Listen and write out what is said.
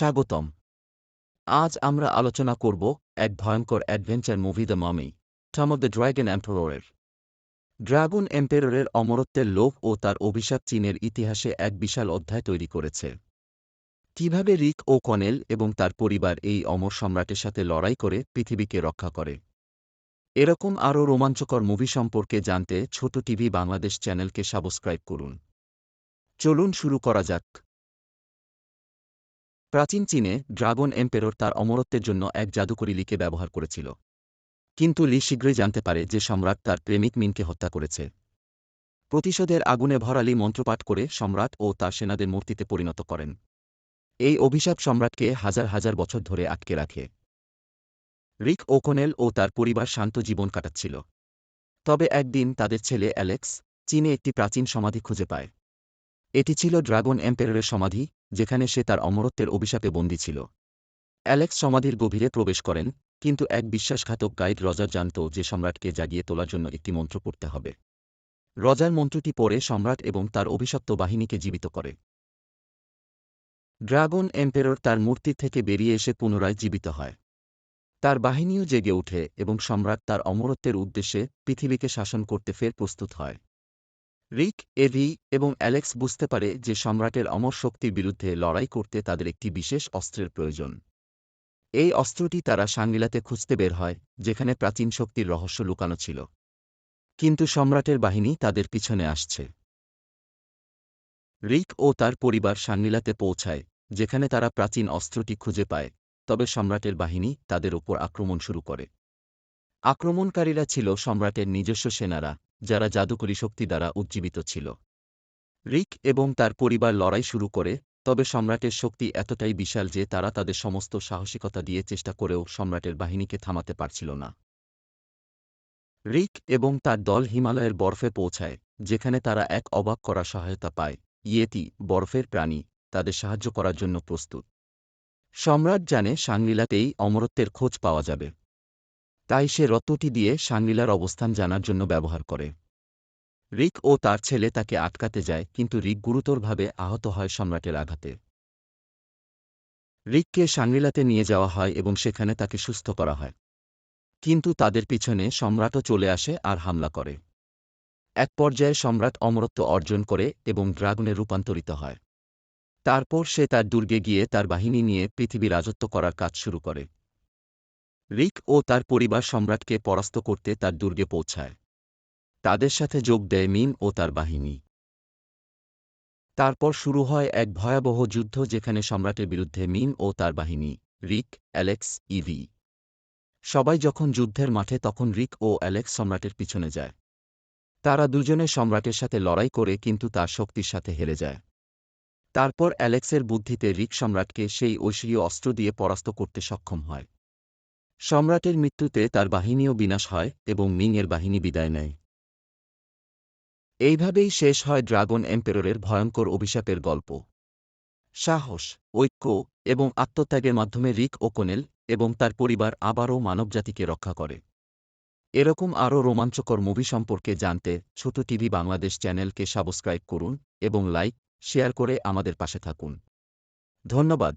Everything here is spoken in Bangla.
স্বাগতম। আজ আমরা আলোচনা করব এক ভয়ঙ্কর adventure movie the Mummy Tomb of the Dragon এম্পাররের Dragon এম্পেররের অমরত্বের লোভ ও তার অভিশাপ চীনের ইতিহাসে এক বিশাল অধ্যায় তৈরি করেছে। কীভাবে রিক ও কনেল এবং তার পরিবার এই অমর সম্রাটের সাথে লড়াই করে পৃথিবীকে রক্ষা করে? এরকম আরও রোমাঞ্চকর মুভি সম্পর্কে জানতে ছোট টিভি বাংলাদেশ চ্যানেলকে সাবস্ক্রাইব করুন। চলুন শুরু করা যাক। প্রাচীন চীনে ড্রাগন এম্পেরর তার অমরত্বের জন্য এক জাদুকরী লিকে ব্যবহার করেছিল। কিন্তু লি শীঘ্রই জানতে পারে যে সম্রাট তার প্রেমিক মিনকে হত্যা করেছে। প্রতিশোধের আগুনে ভরালি মন্ত্রপাঠ করে সম্রাট ও তার সেনাদের মূর্তিতে পরিণত করেন। এই অভিশাপ সম্রাটকে হাজার হাজার বছর ধরে আটকে রাখে। রিক ওকোনেল ও তার পরিবার শান্ত জীবন কাটাচ্ছিল। তবে একদিন তাদের ছেলে অ্যালেক্স চীনে একটি প্রাচীন সমাধি খুঁজে পায়। এটি ছিল ড্রাগন এম্পেররের সমাধি যেখানে সে তার অমরত্বের অভিশাপে বন্দী ছিল। অ্যালেক্স সমাধির গভীরে প্রবেশ করেন, কিন্তু এক বিশ্বাসঘাতক গাইড রজার জানত যে সম্রাটকে জাগিয়ে তোলার জন্য একটি মন্ত্র পড়তে হবে। রজার মন্ত্রটি পড়ে সম্রাট এবং তার অভিশপ্ত বাহিনীকে জীবিত করে। ড্রাগন এম্পেরর তার মূর্তি থেকে বেরিয়ে এসে পুনরায় জীবিত হয়। তার বাহিনীও জেগে ওঠে এবং সম্রাট তার অমরত্বের উদ্দেশ্যে পৃথিবীকে শাসন করতে ফের প্রস্তুত হয়। রিক, এভি এবং অ্যালেক্স বুঝতে পারে যে সম্রাটের অমর শক্তির বিরুদ্ধে লড়াই করতে তাদের একটি বিশেষ অস্ত্রের প্রয়োজন। এই অস্ত্রটি তারা সাঙ্গিলাতে খুঁজতে বের হয়, যেখানে প্রাচীন শক্তির রহস্য লুকানো ছিল। কিন্তু সম্রাটের বাহিনী তাদের পিছনে আসছে। রিক ও তার পরিবার সাঙ্গিলাতে পৌঁছায়, যেখানে তারা প্রাচীন অস্ত্রটি খুঁজে পায়, তবে সম্রাটের বাহিনী তাদের ওপর আক্রমণ শুরু করে। আক্রমণকারীরা ছিল সম্রাটের নিজস্ব সেনারা যারা জাদুকরী শক্তি দ্বারা উজ্জীবিত ছিল। রিক এবং তার পরিবার লড়াই শুরু করে, তবে সম্রাটের শক্তি এতটাই বিশাল যে তারা তাদের সমস্ত সাহসিকতা দিয়ে চেষ্টা করেও সম্রাটের বাহিনীকে থামাতে পারছিল না। রিক এবং তার দল হিমালয়ের বরফে পৌঁছায়, যেখানে তারা এক অবাক করা সহায়তা পায়। ইয়েতি, বরফের প্রাণী, তাদের সাহায্য করার জন্য প্রস্তুত। সম্রাট জানে সাংলীলাতেই অমরত্বের খোঁজ পাওয়া যাবে। তাই সে রত্নটি দিয়ে সাংলীলার অবস্থান জানার জন্য ব্যবহার করে। রিক ও তার ছেলে তাকে আটকাতে যায়, কিন্তু রিক গুরুতরভাবে আহত হয় সম্রাটের আঘাতে। রিককে সাংরিলাতে নিয়ে যাওয়া হয় এবং সেখানে তাকে সুস্থ করা হয়। কিন্তু তাদের পিছনে সম্রাটও চলে আসে আর হামলা করে। এক পর্যায়ে সম্রাট অমরত্ব অর্জন করে এবং ড্রাগনে রূপান্তরিত হয়। তারপর সে তার দুর্গে গিয়ে তার বাহিনী নিয়ে পৃথিবী রাজত্ব করার কাজ শুরু করে। রিক ও তার পরিবার সম্রাটকে পরাস্ত করতে তার দুর্গে পৌঁছায়। তাদের সাথে যোগ দেয় মিন ও তার বাহিনী। তারপর শুরু হয় এক ভয়াবহ যুদ্ধ যেখানে সম্রাটের বিরুদ্ধে মিন ও তার বাহিনী, রিক, অ্যালেক্স ইভি সবাই যখন যুদ্ধের মাঠে তখন রিক ও অ্যালেক্স সম্রাটের পিছনে যায়। তারা দুজনে সম্রাটের সাথে লড়াই করে কিন্তু তার শক্তির সাথে হেরে যায়। তারপর অ্যালেক্সের বুদ্ধিতে রিক সম্রাটকে সেই ঐশ্বরীয় অস্ত্র দিয়ে পরাস্ত করতে সক্ষম হয়। সম্রাটের মৃত্যুতে তার বাহিনীও বিনাশ হয় এবং মিংয়ের বাহিনী বিদায় নেয়। এইভাবেই শেষ হয় ড্রাগন এম্পেররের ভয়ঙ্কর অভিশাপের গল্প। সাহস, ঐক্য এবং আত্মত্যাগের মাধ্যমে রিক ওকোনেল এবং তার পরিবার আবারও মানবজাতিকে রক্ষা করে। এরকম আরও রোমাঞ্চকর মুভি সম্পর্কে জানতে ছোট টিভি বাংলাদেশ চ্যানেলকে সাবস্ক্রাইব করুন এবং লাইক, শেয়ার করে আমাদের পাশে থাকুন। ধন্যবাদ।